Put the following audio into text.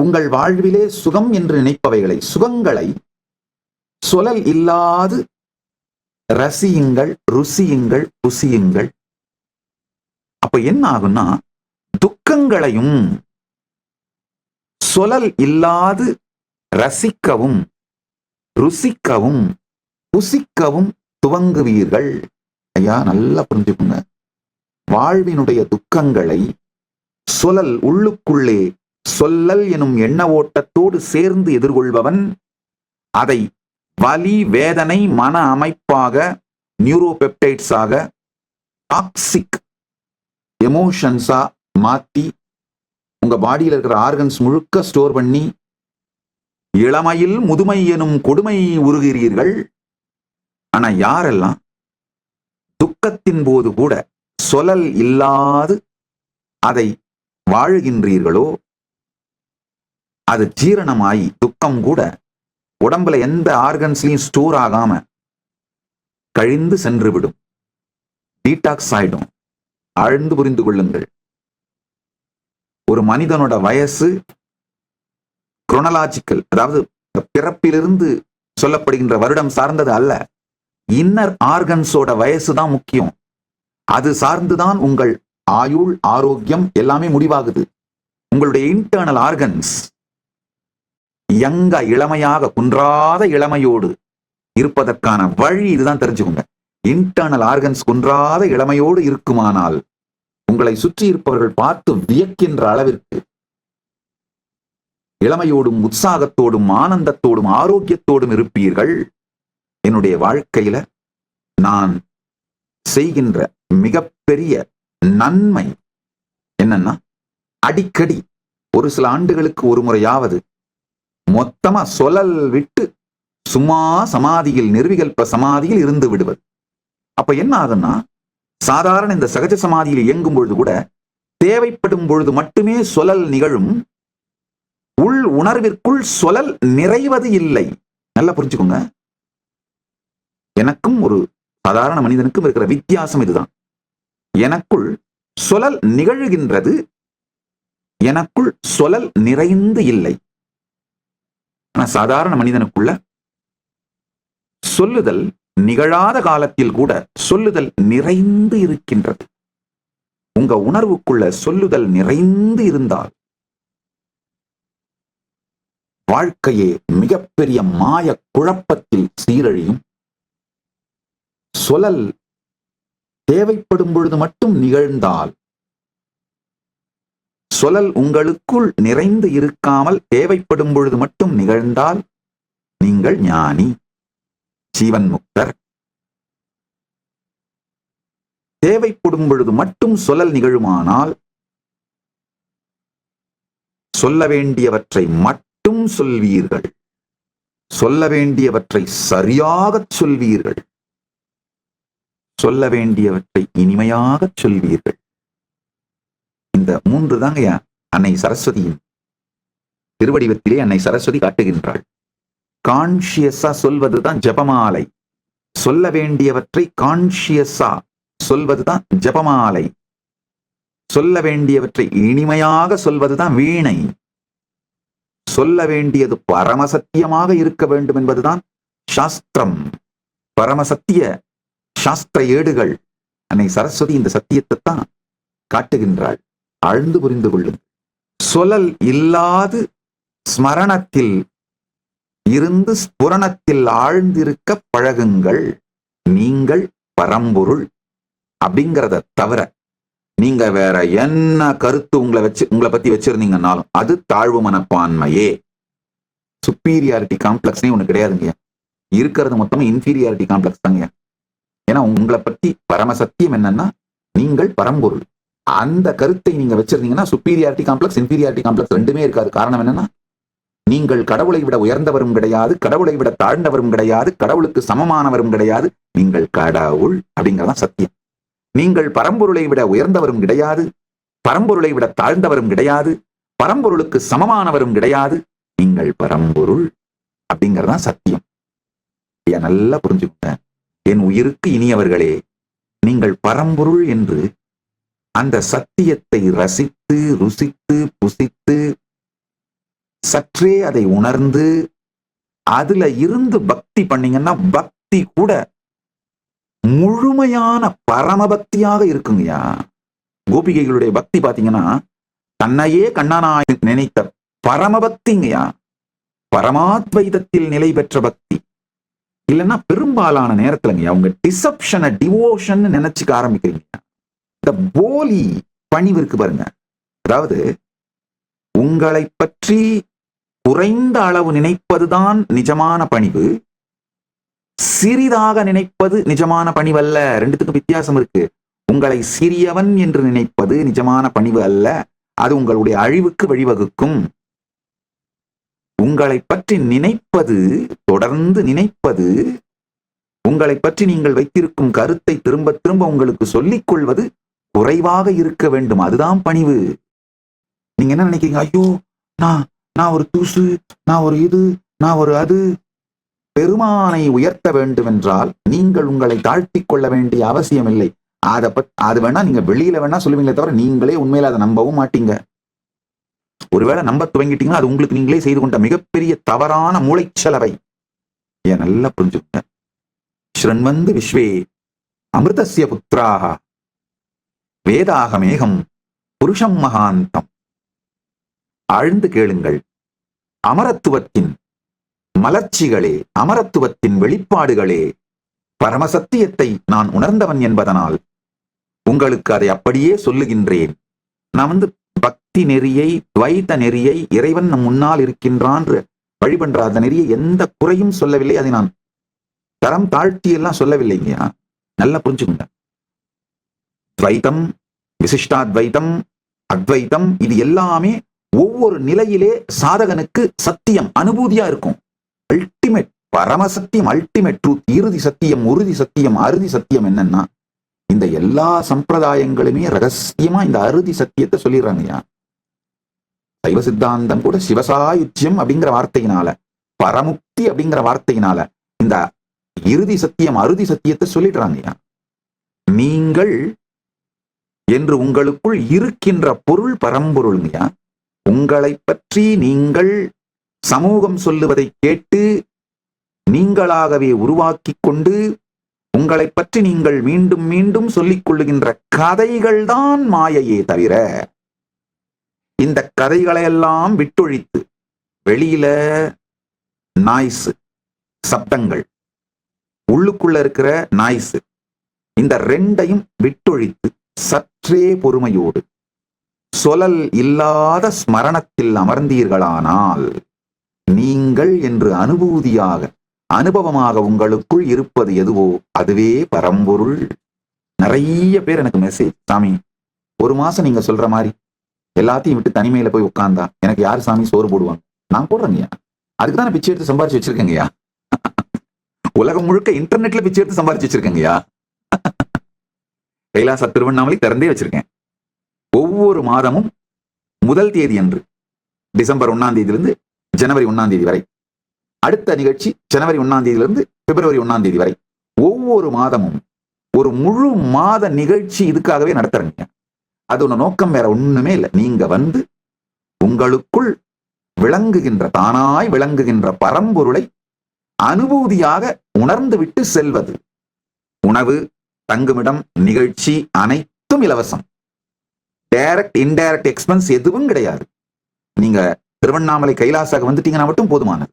உங்கள் வாழ்விலே சுகம் என்று நினைப்பவைகளை சுகங்களை சொலல் இல்லாது ரசியுங்கள் ருசியுங்கள் புசியுங்கள். அப்ப என்ன ஆகும்னா துக்கங்களையும் சொலல் இல்லாது ரசிக்கவும் ருசிக்கவும் புசிக்கவும் துவங்குவீர்கள். ஐயா நல்லா புரிஞ்சுக்குங்க. வாழ்வினுடைய துக்கங்களை சொலல் உள்ளுக்குள்ளே சொல்லல் எனும் எண்ண ஓட்டத்தோடு சேர்ந்து எதிர்கொள்பவன் அதை வலி வேதனை மன அமைப்பாக நியூரோபெப்டைட்ஸாக டாக்ஸிக் எமோஷன்ஸா மாத்தி உங்க பாடியில் இருக்கிற ஆர்கன்ஸ் முழுக்க ஸ்டோர் பண்ணி இளமையில் முதுமை எனும் கொடுமை உருகிறீர்கள். ஆனா யாரெல்லாம் துக்கத்தின் போது கூட சொலல் இல்லாது அதை வாழுகின்றீர்களோ அது ஜீரணமாயி துக்கம் கூட உடம்புல எந்த ஆர்கன்ஸ்லையும் ஸ்டோர் ஆகாம கழிந்து சென்று விடும் டீடாக்ஸ் ஆயிடும். ஆழ்ந்து புரிந்து கொள்ளுங்கள். ஒரு மனிதனோட வயசு குரோனலாஜிக்கல் அதாவது பிறப்பிலிருந்து சொல்லப்படுகின்ற வருடம் சார்ந்தது அல்ல. இன்னர் ஆர்கன்ஸோட வயசு தான் முக்கியம். அது சார்ந்துதான் உங்கள் ஆயுள் ஆரோக்கியம் எல்லாமே முடிவாகுது. உங்களுடைய இன்டர்னல் ஆர்கன்ஸ் யங்க இளமையாக குன்றாத இளமையோடு இருப்பதற்கான வழி இதுதான் தெரிஞ்சுக்கோங்க. இன்டர்னல் ஆர்கன்ஸ் குன்றாத இளமையோடு இருக்குமானால் உங்களை சுற்றி இருப்பவர்கள் பார்த்து வியக்கின்ற அளவிற்கு இளமையோடும் உற்சாகத்தோடும் ஆனந்தத்தோடும் ஆரோக்கியத்தோடும் இருப்பீர்கள். என்னுடைய வாழ்க்கையில நான் செய்கின்ற மிகப்பெரிய நன்மை என்னன்னா அடிக்கடி ஒரு சில ஆண்டுகளுக்கு ஒரு முறையாவது மொத்தமா சொலல் விட்டு சும்மா சமாதியில் நிர்விகல்ப சமாதியில் இருந்து விடுவது. அப்ப என்ன ஆகுன்னா சாதாரண இந்த சகஜ சமாதியில் இயங்கும் பொழுது கூட தேவைப்படும் பொழுது மட்டுமே சொலல் நிகழும் உள் உணர்விற்குள் சொலல் நிறைவது இல்லை. நல்லா புரிஞ்சுக்கோங்க. எனக்கும் ஒரு சாதாரண மனிதனுக்கும் இருக்கிற வித்தியாசம் இதுதான். எனக்குள் சொலல் நிகழ்கின்றது எனக்குள் சொலல் நிறைந்து இல்லை. ஆனா சாதாரண மனிதனுக்குள்ள சொல்லுதல் நிகழாத காலத்தில் கூட சொல்லுதல் நிறைந்து இருக்கின்றது. உங்க உணர்வுக்குள்ள சொல்லுதல் நிறைந்து இருந்தால் வாழ்க்கையே மிகப்பெரிய மாய குழப்பத்தில் சீரழியும். சொலல் தேவைப்படும் பொழுது மட்டும் நிகழ்ந்தால் சொல்லல் உங்களுக்குள் நிறைந்து இருக்காமல் தேவைப்படும் பொழுது மட்டும் நிகழ்ந்தால் நீங்கள் ஞானி. ஜீவன் முக்தர். தேவைப்படும் பொழுது மட்டும் சொல்லல் நிகழுமானால் சொல்ல வேண்டியவற்றை மட்டும் சொல்வீர்கள். சொல்ல வேண்டியவற்றை சரியாகச் சொல்வீர்கள். சொல்ல வேண்டியவற்றை இனிமையாகச் சொல்வீர்கள். இந்த மூன்று தாங்க அன்னை சரஸ்வதியின் திருவடிவத்திலே அன்னை சரஸ்வதி காட்டுகின்றாள். கான்சியஸா சொல்வதுதான் ஜபமாலை. சொல்ல வேண்டியவற்றை கான்சியஸா சொல்வதுதான் ஜபமாலை. சொல்ல வேண்டியவற்றை இனிமையாக சொல்வதுதான் வீணை. சொல்ல வேண்டியது பரமசத்தியமாக இருக்க வேண்டும் என்பதுதான் சாஸ்திரம். பரமசத்திய சாஸ்திர ஏடுகள் அன்னை சரஸ்வதி இந்த சத்தியத்தை தான் காட்டுகின்றாள். ஆழ்ந்து புரிந்து கொள்ளும். சொல்லல் இல்லாது ஸ்மரணத்தில் இருந்து ஸ்புரணத்தில் ஆழ்ந்திருக்க பழகுங்கள். நீங்கள் பரம்பொருள் அப்படிங்கிறத தவிர நீங்க வேற என்ன கருத்து உங்களை வச்சு உங்களை பத்தி வச்சிருந்தீங்கன்னாலும் அது தாழ்வு மனப்பான்மையே. சுப்பீரியாரிட்டி காம்ப்ளெக்ஸ்னே ஒண்ணு கிடையாதுங்க இருக்கிறது மொத்தமா இன்ஃபீரியாரிட்டி காம்ப்ளெக்ஸ் தாங்க ஏன்னா உங்களை பத்தி பரம சத்தியம் என்னன்னா நீங்கள் பரம்பொருள். அந்த கருத்தை நீங்க வச்சிருந்தீங்கன்னா சுப்பீரியாரிட்டி காம்ப்ளெக்ஸ் இன்பீரியாரிட்டி காம்ப்ளெக்ஸ் ரெண்டுமே இருக்காது. காரணம் என்னன்னா நீங்கள் கடவுளை விட உயர்ந்தவரும் கிடையாது கடவுளை விட தாழ்ந்தவரும் கிடையாது கடவுளுக்கு சமமானவரும் கிடையாது. நீங்கள் கடவுள் அப்படிங்கறதான் சத்தியம். நீங்கள் பரம்பொருளை விட உயர்ந்தவரும் கிடையாது பரம்பொருளை விட தாழ்ந்தவரும் கிடையாது பரம்பொருளுக்கு சமமானவரும் கிடையாது. நீங்கள் பரம்பொருள் அப்படிங்கறதான் சத்தியம். நல்லா புரிஞ்சுக்கோங்க. என் உயிருக்கு இனியவர்களே நீங்கள் பரம்பொருள் என்று அந்த சத்தியத்தை ரசித்து ருசித்து புசித்து சற்றே அதை உணர்ந்து அதுல இருந்து பக்தி பண்ணீங்கன்னா பக்தி கூட முழுமையான பரமபக்தியாக இருக்குங்கய்யா. கோபிகைகளுடைய பக்தி பாத்தீங்கன்னா தன்னையே கண்ணனாய் நினைத்த பரமபக்திங்கய்யா. பரமாத்வைதத்தில் நிலை பெற்ற பக்தி. இல்லைன்னா பெரும்பாலான நேரத்துலங்கய்யா உங்க டிசப்ஷனை டிவோஷன் நினைச்சுக்க ஆரம்பிக்கிறீங்க இந்த போலி பணிவு இருக்கு பாருங்க அதாவது உங்களை பற்றி குறைந்த அளவு நினைப்பதுதான் நிஜமான பணிவு. சிறிதாக நினைப்பது நிஜமான பணிவு அல்ல ரெண்டுத்துக்கும் வித்தியாசம் இருக்கு. உங்களை சிறியவன் என்று நினைப்பது நிஜமான பணிவு அல்ல. அது உங்களுடைய அழிவுக்கு வழிவகுக்கும். உங்களை பற்றி நினைப்பது தொடர்ந்து நினைப்பது உங்களை பற்றி நீங்கள் வைத்திருக்கும் கருத்தை திரும்ப திரும்ப உங்களுக்கு சொல்லிக் கொள்வது குறைவாக இருக்க வேண்டும். அதுதான் பணிவு. நீங்க என்ன நினைக்கிறீங்க? ஐயோ நான் நான் ஒரு தூசு நான் ஒரு இது நான் ஒரு அது. பெருமானை உயர்த்த வேண்டும் என்றால் நீங்கள் உங்களை தாழ்த்தி கொள்ள வேண்டிய அவசியம் இல்லை அதை பத் அது வேணா நீங்க வெளியில வேணா சொல்லுவீங்களே தவிர நீங்களே உண்மையில அதை நம்பவும் மாட்டீங்க. ஒருவேளை நம்ப துவங்கிட்டீங்கன்னா அது உங்களுக்கு நீங்களே செய்து கொண்ட மிகப்பெரிய தவறான மூளைச்சலவை. ஏன் நல்லா புரிஞ்சுக்கங்க ஸ்ரன்வந்து விஸ்வே அமிர்தசிய புத்திராக வேதாகமேகம் புருஷம் மகாந்தம். ஆழ்ந்து கேளுங்கள். அமரத்துவத்தின் மலர்ச்சிகளே அமரத்துவத்தின் வெளிப்பாடுகளே பரமசத்தியத்தை நான் உணர்ந்தவன் என்பதனால் உங்களுக்கு அதை அப்படியே சொல்லுகின்றேன். நான் வந்து பக்தி நெறியை துவைத நெறியை இறைவன் நம் முன்னால் இருக்கின்றான் வழிபன்ற அந்த நெறியை எந்த குறையும் சொல்லவில்லை. அதை நான் தரம் தாழ்த்தி எல்லாம் சொல்லவில்லைங்கய்யா. நல்லா புரிஞ்சுக்கிட்டேன் துவைத்தம் விசிஷ்டாத்வைத்தம் அத்வைத்தம் இது எல்லாமே ஒவ்வொரு நிலையிலே சாதகனுக்கு சத்தியம் அனுபூதியா இருக்கும். அல்டிமேட் பரம சத்தியம் அல்டிமேட் ட்ரூத் இறுதி சத்தியம் உறுதி சத்தியம் அறுதி சத்தியம் என்னன்னா இந்த எல்லா சம்பிரதாயங்களுமே ரகசியமா இந்த அறுதி சத்தியத்தை சொல்லிடுறாங்கய்யா சைவ சித்தாந்தம் கூட சிவசாயுச்சியம் அப்படிங்கிற வார்த்தையினால பரமுக்தி அப்படிங்கிற வார்த்தையினால இந்த இறுதி சத்தியம் அறுதி சத்தியத்தை சொல்லிடுறாங்கய்யா நீங்கள் என்று உங்களுக்குள் இருக்கின்ற பொருள் பரம்பொருளுங்கய்யா உங்களை பற்றி நீங்கள் சமூகம் சொல்லுவதை கேட்டு நீங்களாகவே உருவாக்கி கொண்டு உங்களை பற்றி நீங்கள் மீண்டும் மீண்டும் சொல்லிக் கொள்ளுகின்ற கதைகள் தான் மாயையே தவிர இந்த கதைகளையெல்லாம் விட்டொழித்து வெளியில நாய்ஸ் சப்தங்கள் உள்ளுக்குள்ள இருக்கிற நாய்ஸ் இந்த ரெண்டையும் விட்டொழித்து சற்றே பொறுமையோடு. சொலல் இல்லாத ஸ்மரணத்தில் அமர்ந்தீர்களானால் நீங்கள் என்று அனுபூதியாக அனுபவமாக உங்களுக்குள் இருப்பது எதுவோ அதுவே பரம்பொருள். நிறைய பேர் எனக்கு மெசேஜ் சாமி ஒரு மாசம் நீங்க சொல்ற மாதிரி எல்லாத்தையும் விட்டு தனிமையில போய் உட்கார்ந்தா எனக்கு யார் சாமி சோறு போடுவாங்க? நான் போடுறேங்கய்யா. அதுக்கு தான் பிச்சை எடுத்து சம்பாரிச்சு வச்சிருக்கேங்கய்யா. உலகம் முழுக்க இன்டர்நெட்ல பிச்சை எடுத்து சம்பாரிச்சு வச்சிருக்கேங்கய்யா. கைலாச திருவண்ணாமலை திறந்தே வச்சிருக்கேன். ஒவ்வொரு மாதமும் முதல் தேதி அன்று டிசம்பர் ஒன்னாம் தேதியிலிருந்து ஜனவரி ஒன்னாம் தேதி வரை. அடுத்த நிகழ்ச்சி ஜனவரி ஒன்னாம் தேதியிலிருந்து பிப்ரவரி ஒன்னாம் தேதி வரை. ஒவ்வொரு மாதமும் ஒரு முழு மாத நிகழ்ச்சி இதுக்காகவே நடத்துறீங்க. அது நோக்கம் வேற ஒண்ணுமே இல்லை. நீங்க வந்து உங்களுக்குள் விளங்குகின்ற தானாய் விளங்குகின்ற பரம்பொருளை அனுபூதியாக உணர்ந்து விட்டு செல்வது. உணவு தங்குமிடம் நிகழ்ச்சி அனைத்தும் இலவசம். டைரக்ட் இன்டைரக்ட் எக்ஸ்பென்ஸ் எதுவும் கிடையாது. நீங்க திருவண்ணாமலை கைலாசாக வந்துட்டீங்கன்னா மட்டும் போதுமானது.